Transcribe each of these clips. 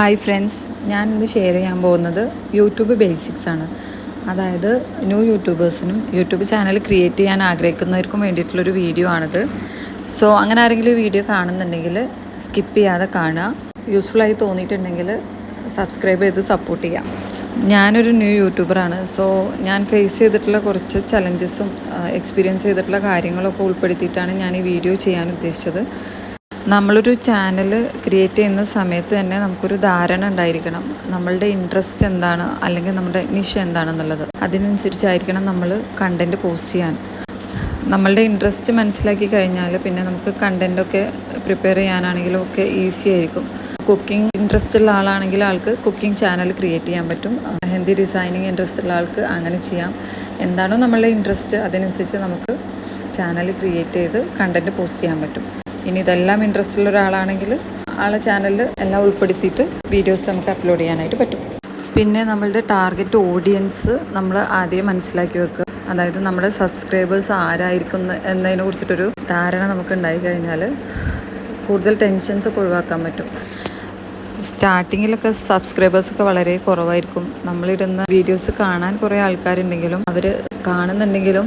Hi friends ഞാൻ ഇന്ന് share ചെയ്യാൻ പോകുന്നത് യൂട്യൂബ് ബേസിക്സ് ആണ്. അതായത് ന്യൂ യൂട്യൂബേഴ്സിനും യൂട്യൂബ് ചാനൽ ക്രിയേറ്റ് ചെയ്യാൻ ആഗ്രഹിക്കുന്നവർക്കും വേണ്ടിയിട്ടുള്ളൊരു വീഡിയോ ആണിത്. സോ അങ്ങനെ ആരെങ്കിലും വീഡിയോ കാണുന്നുണ്ടെങ്കിൽ സ്കിപ്പ് ചെയ്യാതെ കാണുക. യൂസ്ഫുള്ളായി തോന്നിയിട്ടുണ്ടെങ്കിൽ സബ്സ്ക്രൈബ് ചെയ്ത് സപ്പോർട്ട് ചെയ്യാം ഞാനൊരു ന്യൂ യൂട്യൂബറാണ് സോ ഞാൻ ഫേസ് ചെയ്തിട്ടുള്ള കുറച്ച് ചലഞ്ചസും എക്സ്പീരിയൻസ് ചെയ്തിട്ടുള്ള കാര്യങ്ങളൊക്കെ ഉൾപ്പെടുത്തിയിട്ടാണ് ഞാൻ ഈ വീഡിയോ ചെയ്യാൻ ഉദ്ദേശിച്ചത്. നമ്മളൊരു ചാനൽ ക്രിയേറ്റ് ചെയ്യുന്ന സമയത്ത് തന്നെ നമുക്കൊരു ധാരണ ഉണ്ടായിരിക്കണം. നമ്മളുടെ ഇൻട്രസ്റ്റ് എന്താണ്? അല്ലെങ്കിൽ നമ്മുടെ നിഷ എന്താണെന്നുള്ളത്. അതിനനുസരിച്ചായിരിക്കണം നമ്മൾ കണ്ടന്റ് പോസ്റ്റ് ചെയ്യാൻ. നമ്മളുടെ ഇൻട്രസ്റ്റ് മനസ്സിലാക്കി കഴിഞ്ഞാൽ പിന്നെ നമുക്ക് കണ്ടന്റൊക്കെ പ്രിപ്പയർ ചെയ്യാനാണെങ്കിലും ഒക്കെ ഈസി ആയിരിക്കും. കുക്കിംഗ് ഇൻട്രസ്റ്റ് ഉള്ള ആളാണെങ്കിൽ ആൾക്ക് കുക്കിംഗ് ചാനൽ ക്രിയേറ്റ് ചെയ്യാൻ പറ്റും. മെഹന്തി ഡിസൈനിങ് ഇൻട്രസ്റ്റ് ഉള്ള ആൾക്ക് അങ്ങനെ ചെയ്യാം. എന്താണോ നമ്മളുടെ ഇൻട്രസ്റ്റ് അതിനനുസരിച്ച് നമുക്ക് ചാനൽ ക്രിയേറ്റ് ചെയ്ത് കണ്ടന്റ് പോസ്റ്റ് ചെയ്യാൻ പറ്റും. ഇനി ഇതെല്ലാം ഇൻട്രസ്റ്റ് ഉള്ള ഒരാളാണെങ്കിൽ ആളെ ചാനലിൽ എല്ലാം ഉൾപ്പെടുത്തിയിട്ട് വീഡിയോസ് നമുക്ക് അപ്ലോഡ് ചെയ്യാനായിട്ട് പറ്റും. പിന്നെ നമ്മളുടെ ടാർഗറ്റ് ഓഡിയൻസ് നമ്മൾ ആദ്യം മനസ്സിലാക്കി വെക്കുക. അതായത് നമ്മുടെ സബ്സ്ക്രൈബേഴ്സ് ആരായിരിക്കും എന്നതിനെ കുറിച്ചിട്ടൊരു ധാരണ നമുക്ക് ഉണ്ടായി കഴിഞ്ഞാൽ കൂടുതൽ ടെൻഷൻസ് ഒക്കെ ഒഴിവാക്കാൻ പറ്റും. സ്റ്റാർട്ടിങ്ങിലൊക്കെ സബ്സ്ക്രൈബേഴ്സൊക്കെ വളരെ കുറവായിരിക്കും. നമ്മളിടുന്ന വീഡിയോസ് കാണാൻ കുറേ ആൾക്കാരുണ്ടെങ്കിലും അവർ കാണുന്നുണ്ടെങ്കിലും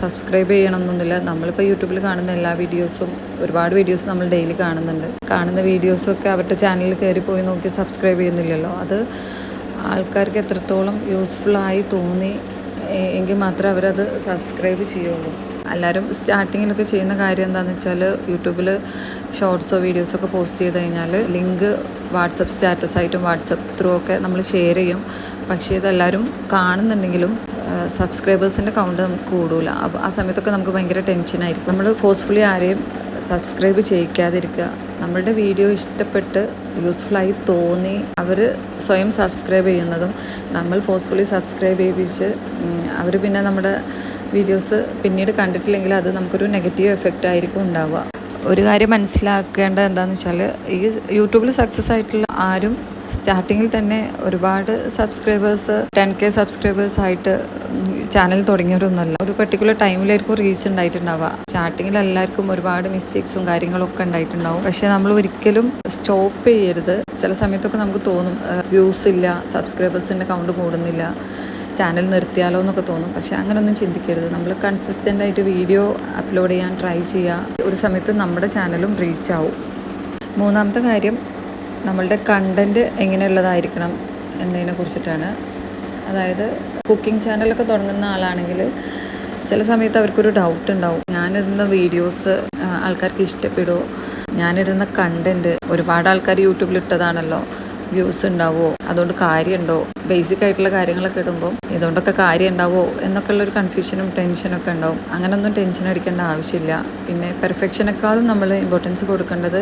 സബ്സ്ക്രൈബ് ചെയ്യണമെന്നൊന്നുമില്ല നമ്മളിപ്പോൾ യൂട്യൂബിൽ കാണുന്ന എല്ലാ വീഡിയോസും ഒരുപാട് വീഡിയോസ് നമ്മൾ ഡെയിലി കാണുന്നുണ്ട്. കാണുന്ന വീഡിയോസൊക്കെ അവരുടെ ചാനലിൽ കയറി പോയി നോക്കി സബ്സ്ക്രൈബ് ചെയ്യുന്നില്ലല്ലോ. അത് ആൾക്കാർക്ക് എത്രത്തോളം യൂസ്ഫുള്ളായി തോന്നി എങ്കിൽ മാത്രമേ അവരത് സബ്സ്ക്രൈബ് ചെയ്യുള്ളൂ. എല്ലാവരും സ്റ്റാർട്ടിങ്ങിലൊക്കെ ചെയ്യുന്ന കാര്യം എന്താണെന്ന് വെച്ചാൽ യൂട്യൂബിൽ ഷോർട്സോ വീഡിയോസൊക്കെ പോസ്റ്റ് ചെയ്ത് കഴിഞ്ഞാൽ ലിങ്ക് വാട്സപ്പ് സ്റ്റാറ്റസായിട്ടും വാട്സപ്പ് ത്രൂ ഒക്കെ നമ്മൾ ഷെയർ ചെയ്യും. പക്ഷേ ഇതെല്ലാവരും കാണുന്നുണ്ടെങ്കിലും സബ്സ്ക്രൈബേഴ്സിന്റെ കൗണ്ട് നമുക്ക് കൂടൂല. അപ്പോൾ ആ സമയത്തൊക്കെ നമുക്ക് ഭയങ്കര ടെൻഷനായിരിക്കും നമ്മൾ ഫോഴ്സ്ഫുള്ളി ആരെയും സബ്സ്ക്രൈബ് ചെയ്യിക്കാതിരിക്കുക നമ്മളുടെ വീഡിയോ ഇഷ്ടപ്പെട്ട് യൂസ്ഫുള്ളായി തോന്നി അവർ സ്വയം സബ്സ്ക്രൈബ് ചെയ്യുന്നതും നമ്മൾ ഫോഴ്സ്ഫുള്ളി സബ്സ്ക്രൈബ് ചെയ്യിപ്പിച്ച് അവർ പിന്നെ നമ്മുടെ വീഡിയോസ് പിന്നീട് കണ്ടിട്ടില്ലെങ്കിൽ അത് നമുക്കൊരു നെഗറ്റീവ് എഫക്റ്റ് ആയിരിക്കും ഉണ്ടാവുക. ഒരു കാര്യം മനസ്സിലാക്കേണ്ടത് എന്താണെന്ന് വെച്ചാൽ ഈ യൂട്യൂബിൽ സക്സസ് ആയിട്ടുള്ള ആരും സ്റ്റാർട്ടിങ്ങിൽ തന്നെ ഒരുപാട് സബ്സ്ക്രൈബേഴ്സ് ടെൻ കെ സബ്സ്ക്രൈബേഴ്സ് ആയിട്ട് ചാനൽ തുടങ്ങിയവരൊന്നുമല്ല. ഒരു പെർട്ടിക്കുലർ ടൈമിലായിരിക്കും റീച്ച് ഉണ്ടായിട്ടുണ്ടാവുക. സ്റ്റാർട്ടിങ്ങിൽ എല്ലാവർക്കും ഒരുപാട് മിസ്റ്റേക്സും കാര്യങ്ങളൊക്കെ ഉണ്ടായിട്ടുണ്ടാവും. പക്ഷേ നമ്മൾ ഒരിക്കലും സ്റ്റോപ്പ് ചെയ്യരുത്. ചില സമയത്തൊക്കെ നമുക്ക് തോന്നും വ്യൂസ് ഇല്ല സബ്സ്ക്രൈബേഴ്സിന്റെ കൗണ്ട് കൂടുന്നില്ല ചാനൽ നിർത്തിയാലോ എന്നൊക്കെ തോന്നും. പക്ഷേ അങ്ങനെയൊന്നും ചിന്തിക്കരുത്. നമ്മൾ കൺസിസ്റ്റന്റ് ആയിട്ട് വീഡിയോ അപ്ലോഡ് ചെയ്യാൻ ട്രൈ ചെയ്യുക. ഒരു സമയത്ത് നമ്മുടെ ചാനലും റീച്ച് ആവും. മൂന്നാമത്തെ കാര്യം നമ്മളുടെ കണ്ടന്റ് എങ്ങനെയുള്ളതായിരിക്കണം എന്നതിനെ കുറിച്ചിട്ടാണ്. അതായത് കുക്കിംഗ് ചാനലൊക്കെ തുടങ്ങുന്ന ആളാണെങ്കിൽ ചില സമയത്ത് അവർക്കൊരു ഡൗട്ട് ഉണ്ടാവും. ഞാനിടുന്ന വീഡിയോസ് ആൾക്കാർക്ക് ഇഷ്ടപ്പെടുമോ ഞാനിടുന്ന കണ്ടന്റ് ഒരുപാട് ആൾക്കാർ യൂട്യൂബിൽ ഇട്ടതാണല്ലോ. വ്യൂസ് ഉണ്ടാവുമോ അതുകൊണ്ട് കാര്യമുണ്ടോ? ബേസിക് ആയിട്ടുള്ള കാര്യങ്ങളൊക്കെ ഇടുമ്പോൾ ഇതുകൊണ്ടൊക്കെ കാര്യം ഉണ്ടാവുമോ എന്നൊക്കെ ഉള്ളൊരു കൺഫ്യൂഷനും ടെൻഷനൊക്കെ ഉണ്ടാവും. അങ്ങനൊന്നും ടെൻഷൻ അടിക്കേണ്ട ആവശ്യമില്ല. പിന്നെ പെർഫെക്ഷനേക്കാളും നമ്മൾ ഇമ്പോർട്ടൻസ് കൊടുക്കേണ്ടത്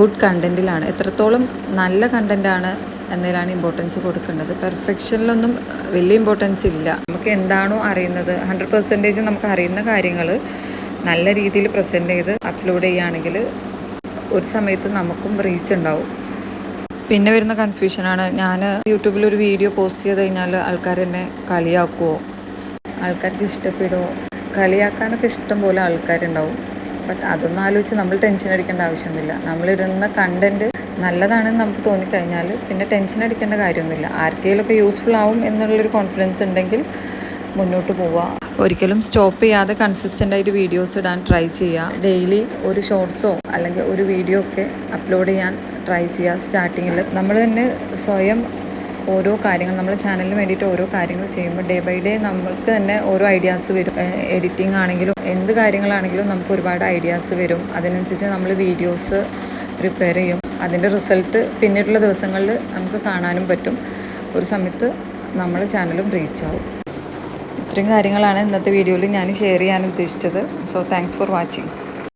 ഗുഡ് കണ്ടന്റിലാണ് എത്രത്തോളം നല്ല കണ്ടന്റാണ് എന്നതിലാണ് ഇമ്പോർട്ടൻസ് കൊടുക്കേണ്ടത്. പെർഫെക്ഷനിലൊന്നും വലിയ ഇമ്പോർട്ടൻസ് ഇല്ല. നമുക്ക് എന്താണോ അറിയുന്നത് ഹൺഡ്രഡ് പെർസെന്റേജ് നമുക്ക് അറിയുന്ന കാര്യങ്ങൾ നല്ല രീതിയിൽ പ്രസന്റ് ചെയ്ത് അപ്ലോഡ് ചെയ്യുകയാണെങ്കിൽ ഒരു സമയത്ത് നമുക്കും റീച്ച് ഉണ്ടാവും. പിന്നെ വരുന്ന കൺഫ്യൂഷനാണ് ഞാൻ യൂട്യൂബിൽ ഒരു വീഡിയോ പോസ്റ്റ് ചെയ്ത് കഴിഞ്ഞാൽ ആൾക്കാർ എന്നെ കളിയാക്കുമോ ആൾക്കാർക്ക് ഇഷ്ടപ്പെടുമോ കളിയാക്കാനൊക്കെ ഇഷ്ടം പോലെ ആൾക്കാരുണ്ടാവും. ബട്ട് അതൊന്നും ആലോചിച്ച് നമ്മൾ ടെൻഷൻ അടിക്കേണ്ട ആവശ്യമൊന്നുമില്ല. നമ്മളിടുന്ന കണ്ടന്റ് നല്ലതാണെന്ന് നമുക്ക് തോന്നിക്കഴിഞ്ഞാൽ പിന്നെ ടെൻഷൻ അടിക്കേണ്ട കാര്യമൊന്നുമില്ല. ആർക്കെങ്കിലുമൊക്കെ യൂസ്ഫുൾ ആവും എന്നുള്ളൊരു കോൺഫിഡൻസ് ഉണ്ടെങ്കിൽ മുന്നോട്ട് പോവുക. ഒരിക്കലും സ്റ്റോപ്പ് ചെയ്യാതെ കൺസിസ്റ്റന്റ് ആയിട്ട് വീഡിയോസ് ഇടാൻ ട്രൈ ചെയ്യുക. ഡെയിലി ഒരു ഷോർട്സോ അല്ലെങ്കിൽ ഒരു വീഡിയോ ഒക്കെ അപ്ലോഡ് ചെയ്യാൻ ട്രൈ ചെയ്യുക സ്റ്റാർട്ടിങ്ങിൽ നമ്മൾ തന്നെ സ്വയം ഓരോ കാര്യങ്ങൾ നമ്മുടെ ചാനലിന് വേണ്ടിയിട്ട് ഓരോ കാര്യങ്ങൾ ചെയ്യുമ്പോൾ ഡേ ബൈ ഡേ നമ്മൾക്ക് തന്നെ ഓരോ ഐഡിയാസ് വരും. എഡിറ്റിംഗ് ആണെങ്കിലും എന്ത് കാര്യങ്ങളാണെങ്കിലും നമുക്ക് ഒരുപാട് ഐഡിയാസ് വരും. അതിനനുസരിച്ച് നമ്മൾ വീഡിയോസ് പ്രിപ്പയർ ചെയ്യും. അതിന്റെ റിസൾട്ട് പിന്നീടുള്ള ദിവസങ്ങളിൽ നമുക്ക് കാണാനും പറ്റും. ഒരു സമയത്ത് നമ്മുടെ ചാനലും റീച്ച് ആവും. ഇത്രയും കാര്യങ്ങളാണ് ഇന്നത്തെ വീഡിയോയിൽ ഞാൻ ഷെയർ ചെയ്യാൻ ഉദ്ദേശിച്ചത്. So thanks for watching